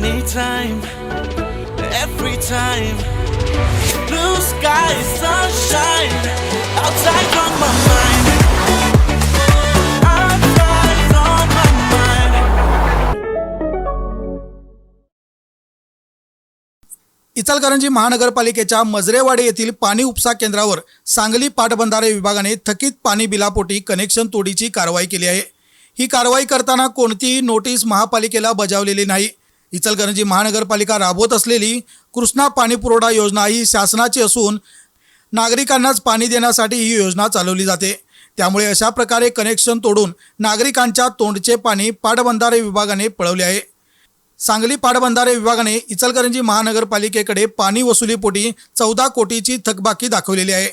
anytime, every time. Blue sky, sunshine, outside my mind. Outside on my mind. Ichalkaranji महानगरपालिकेच्या मजरेवाडी येथील पाणी उपसा केंद्रावर सांगली पाटबंधारे विभागाने थकीत पाणी बिलापोटी कनेक्शन तोडीची कारवाई केली आहे ही कारवाई करताना कोणतीही नोटीस महापालिकेला बजावलेली नाही इचलकरंजी महानगरपालिका राबवत असलेली कृष्णा पाणी पुरवठा योजना ही शासनाची असून नागरिकांनाच पाणी देण्यासाठी ही योजना चालवली जाते. त्यामुळे अशा प्रकारे कनेक्शन तोडून नागरिकांच्या तोंडचे पाणी पाटबंधारे विभागाने पळवले आहे. सांगली पाटबंधारे विभागाने इचलकरंजी महानगरपालिकेकडे पाणी वसुलीपोटी चौदा कोटीची थकबाकी दाखवलेली आहे.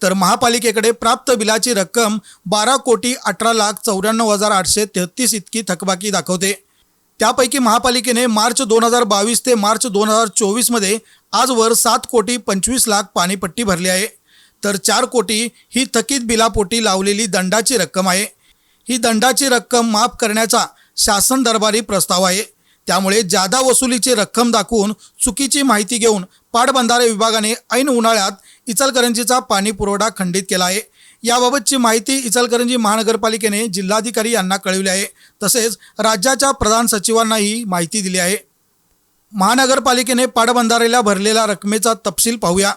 तर महापालिकेकडे प्राप्त बिलाची रक्कम बारा कोटी अठरा लाख चौऱ्याण्णव हजार आठशे तेहतीस इतकी थकबाकी दाखवते. त्यापैकी महापालिकेने मार्च दोन हजार बावीस ते मार्च दोन हजार चोवीसमध्ये आजवर सात कोटी पंचवीस लाख पाणीपट्टी भरली आहे. तर चार कोटी ही थकीत बिलापोटी लावलेली दंडाची रक्कम आहे. ही दंडाची रक्कम माफ करण्याचा शासन दरबारी प्रस्ताव आहे. त्यामुळे जादा वसुलीची रक्कम दाखवून चुकीची माहिती घेऊन पाटबंधारे विभागाने ऐन उन्हाळ्यात इचलकरंजीचा पाणी पुरवठा खंडित केला आहे. याबाबतची माहिती इचलकरंजी महानगरपालिकेने जिल्हाधिकारी यांना कळविली आहे. तसेच राज्याच्या प्रधान सचिवांनाही माहिती दिली आहे. महानगरपालिकेने पाटबंधारेला भरलेल्या रकमेचा तपशील पाहूया.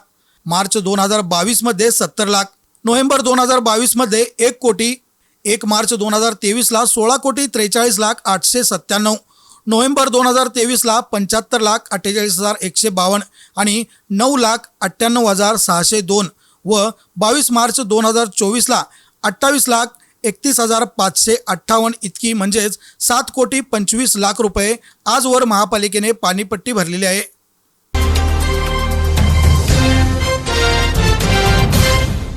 मार्च दोन हजार बावीसमध्ये सत्तर लाख नोव्हेंबर दोन हजार बावीसमध्ये एक कोटी एक मार्च दोन हजार तेवीसला सोळा कोटी त्रेचाळीस लाख आठशे सत्त्याण्णव नोव्हेंबर दोन हजार तेवीसला पंच्याहत्तर लाख अठ्ठेचाळीस हजार एकशे बावन्न आणि नऊ लाख अठ्ठ्याण्णव हजार सहाशे दोन. व बावीस मार्च दोन हजार चोवीसला अठ्ठावीस लाख एकतीस हजार पाचशे अठ्ठावन्न इतकी म्हणजेच सात कोटी पंचवीस लाख रुपये आजवर महापालिकेने पाणीपट्टी भरलेली आहे.